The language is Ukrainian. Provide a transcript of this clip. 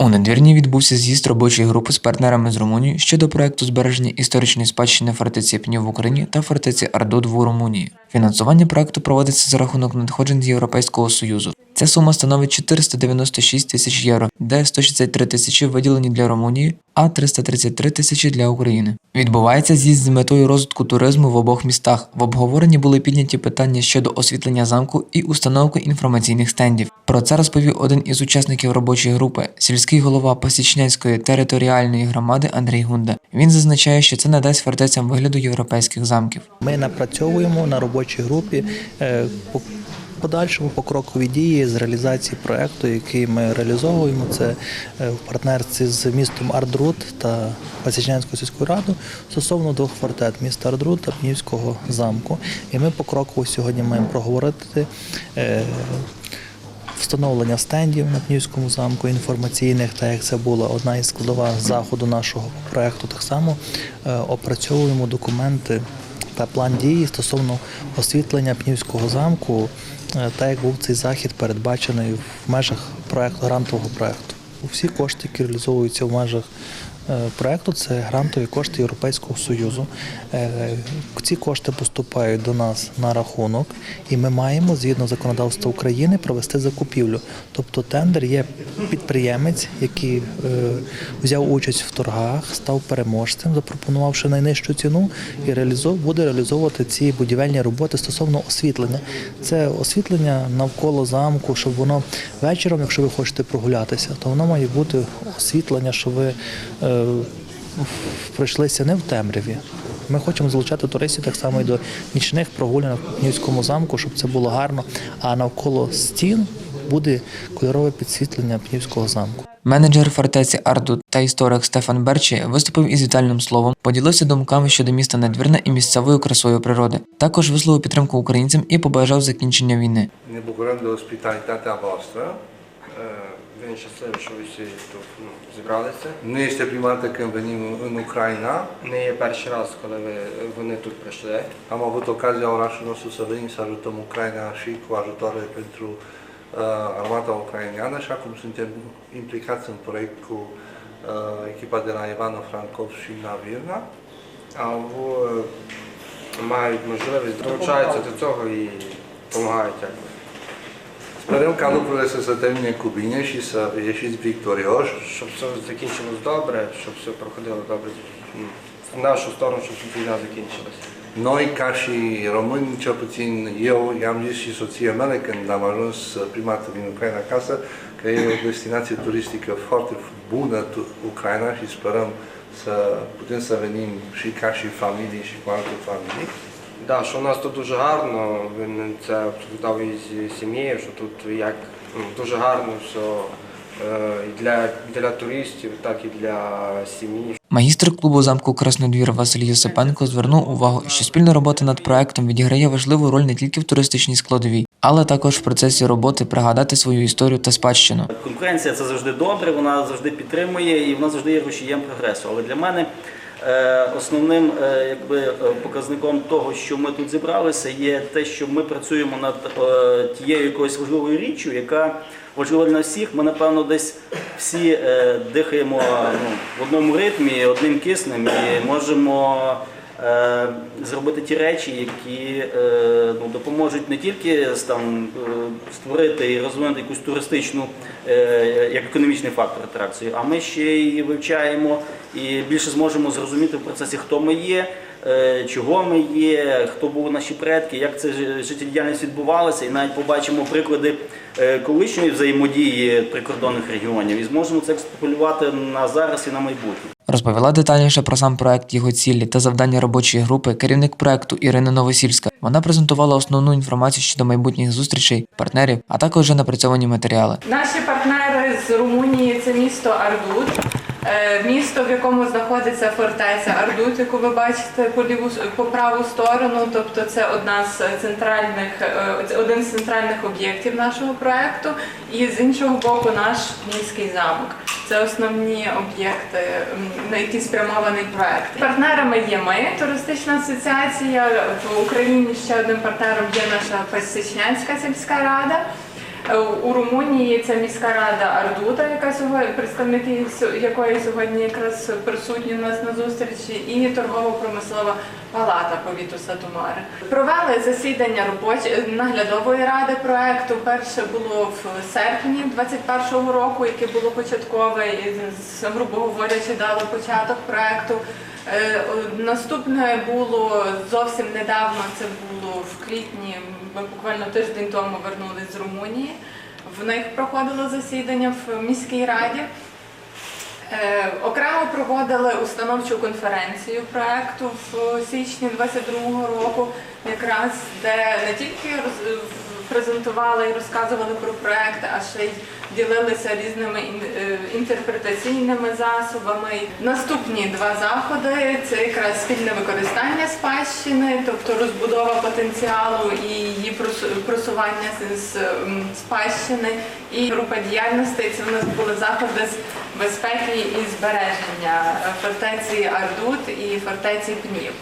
У надвірні відбувся з'їзд робочої групи з партнерами з Румунії щодо проекту збереження історичної спадщини фортеці Пнів в Україні та фортеці Ардод в Румунії. Фінансування проекту проводиться за рахунок надходжень з Європейського Союзу. Ця сума становить 496 тисяч євро, де 163 тисячі виділені для Румунії, а 333 тисячі для України. Відбувається з'їзд з метою розвитку туризму в обох містах. В обговоренні були підняті питання щодо освітлення замку і установки інформаційних стендів. Про це розповів один із учасників робочої групи, сільський голова Пасічнянської територіальної громади Андрій Гунда. Він зазначає, що це надасть фортецям вигляду європейських замків. Ми напрацьовуємо на робочій групі е, подальшому покрокові дії з реалізації проекту, який ми реалізовуємо. Це е, в партнерстві з містом Ардрут та Пасічнянською сільською радою стосовно двох фортет міста Ардрут та Пнівського замку. І ми покроково сьогодні маємо проговорити. е, Встановлення стендів на Пнівському замку інформаційних, так як це була одна із складова заходу нашого проекту. Так само е, опрацьовуємо документи та план дії стосовно освітлення Пнівського замку, так як був цей захід передбачений в межах проекту грантового проекту. Всі кошти, які реалізовуються в межах е, проекту, це грантові кошти Європейського Союзу. Е, Ці кошти поступають до нас на рахунок, і ми маємо згідно законодавства України провести закупівлю. Тобто тендер є підприємець, який е, взяв участь в торгах, став переможцем, запропонувавши найнижчу ціну, і буде реалізовувати ці будівельні роботи стосовно освітлення. Це освітлення навколо замку, щоб воно вечором, якщо ви хочете прогулятися, то воно має бути освітлення, щоб ви е, пройшлися не в темряві. Ми хочемо залучати туристів так само і до нічних прогулянок в Пнівському замку, щоб це було гарно. А навколо стін буде кольорове підсвітлення Пнівського замку. Менеджер фортеці Ардут та історик Стефан Берчі виступив із вітальним словом, поділився думками щодо міста Надвірна і місцевою красою природи. Також висловив підтримку українцям і побажав закінчення війни. Ne Він щасливий, що ви тут ну, зібралися. Nu este prima dată când venim în Ucraina. Не є перший раз, коли ви, вони тут прийшли. Am avut ocazia orașul nostru să venim să ajutăm Ucraina și cu ajutoare pentru uh, armata ucraineană și acum suntem implicați în proiect cu uh, echipa de la Ivano-Frankov și Navirna. А в мають можливість долучаються до цього і допомагають якось. Sperăm ca lucrurile să se termine cu bine și să ieșiți victorioși. Щоб все закінчилось добре, щоб все проходило добре ну, в нашу сторону, щоб війна закінчилась. Noi, ca și români, cel puțin eu, i-am zis și soția mele când am ajuns prima dată din Ucraina acasă, că e o destinație turistică foarte bună tu- Ucraina și sperăm să putem să venim și ca și familii și cu alte familii. Да, що у нас тут дуже гарно, він це обсуждав із сім'єю, що тут як ну, дуже гарно все е, і для, для туристів, так і для сім'ї. Магістр клубу замку Краснодвір Василь Єсипенко звернув увагу, що спільна робота над проектом відіграє важливу роль не тільки в туристичній складовій, але також в процесі роботи пригадати свою історію та спадщину. Конкуренція це завжди добре, вона завжди підтримує і вона завжди є рушієм прогресу. Але для мене основним е, якби, е, показником того, що ми тут зібралися, є те, що ми працюємо над е, тією якоюсь важливою річчю, яка важлива для всіх. Ми, напевно, десь всі е, дихаємо ну, в одному ритмі, одним киснем і можемо. Е, Зробити ті речі, які е, ну, допоможуть не тільки там, е, створити і розвинути якусь туристичну як економічний фактор атракції, а ми ще й вивчаємо і більше зможемо зрозуміти в процесі, хто ми є, чого ми є, хто були наші предки, як це ж- життєдіяльність відбувалася, і навіть побачимо приклади е, колишньої взаємодії прикордонних регіонів і зможемо це екстраполювати на зараз і на майбутнє. Розповіла детальніше про сам проект, його цілі та завдання робочої групи керівник проекту Ірина Новосільська. Вона презентувала основну інформацію щодо майбутніх зустрічей, партнерів, а також вже напрацьовані матеріали. Наші партнери з Румунії це місто Ардут, е, місто, в якому знаходиться фортеця Ардут, яку ви бачите по ліву по праву сторону. Тобто це одна з центральних, е, один з центральних об'єктів нашого проекту. І з іншого боку, наш міський замок. Це основні об'єкти, на які спрямований проект. Партнерами є ми, туристична асоціація. В Україні ще одним партнером є наша Пасічнянська сільська рада. Е, У Румунії це міська рада Ардута, яка сьогодні представники якої сьогодні якраз присутні у нас на зустрічі, і торгово-промислова палата повіту Сатумари. Провели засідання робочої наглядової ради проекту. Перше було в серпні 2021 року, яке було початкове, і грубо говорячи, дало початок проекту. Е, Наступне було зовсім недавно. Це було в квітні. Ми буквально тиждень тому вернулись з Румунії. В них проходило засідання в міській раді. Е, Окремо проводили установчу конференцію проекту в січні 22-го року, якраз де не тільки презентували і розказували про проект, а ще й ділилися різними е, інтерпретаційними засобами. Наступні два заходи це якраз спільне використання спадщини, тобто розбудова потенціалу і її просування з- спадщини. І група діяльностей це в нас були заходи з безпеки і збереження фортеці Ардут і фортеці Пнів.